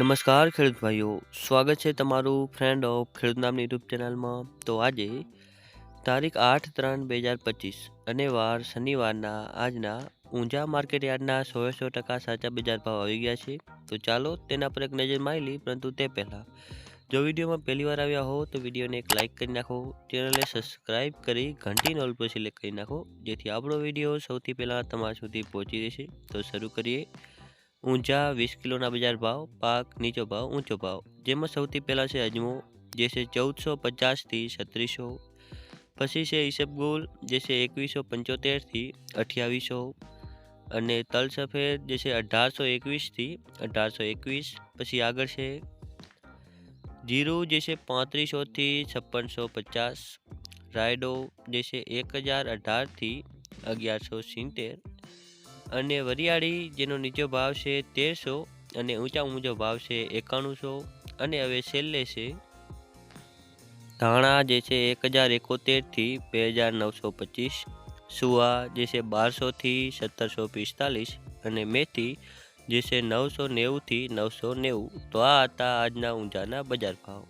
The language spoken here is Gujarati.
નમસ્કાર ખેડૂત ભાઈઓ, સ્વાગત છે તમારું ફ્રેન્ડ ઓફ ખેડૂત નામની યુટ્યુબ ચેનલમાં તો આજે તારીખ આઠ ત્રણ બે હજાર પચીસ અને વાર શનિવારના આજના ઊંઝા માર્કેટ યાર્ડના સો સો ટકા સાચા બજાર ભાવ આવી ગયા છે. તો ચાલો તેના પર એક નજર મારી લઈ પરંતુ તે પહેલાં જો વિડીયોમાં પહેલી વાર આવ્યા હો, તો વિડીયોને એક લાઇક કરી નાખો, ચેનલને સબસ્ક્રાઈબ કરી ઘંટી નોલ પર સિલેક્ટ કરી નાખો, જેથી આપણો વીડિયો સૌથી પહેલાં તમારા સુધી પહોંચી રહેશે. તો શરૂ કરીએ. ઊંચા વીસ કિલોના બજાર ભાવ, પાક નીચો ભાવ, ઊંચો ભાવ. જેમાં સૌથી પહેલાં છે અજમો, જે છે ચૌદસો પચાસથી છત્રીસો. પછી છે ઈસબગુલ જે છે એકવીસો પંચોતેરથી અઠ્યાવીસો. અને તલ સફેદ, જે છે અઢારસો એકવીસથી અઢારસો એકવીસ. પછી આગળ છે જીરું, જે છે પાંત્રીસોથી છપ્પનસો પચાસ. રાયડો, જે છે એક હજાર અઢારથી અગિયારસો સિત્તેર. અને વરિયાળી, જેનો નીચો ભાવ છે તેરસો અને ઊંચા ઊંચો ભાવ છે એકાણુંસો. અને હવે છેલ્લે છે, ધાણા જે છે એક હજાર એકોતેરથી બે હજાર નવસો પચીસ. સુવા જે છે બારસોથી સત્તરસો પિસ્તાલીસ. અને મેથી જે છે નવસો નેવુંથી નવસો નેવું. તો આ હતા આજના ઊંઝાના બજાર ભાવ.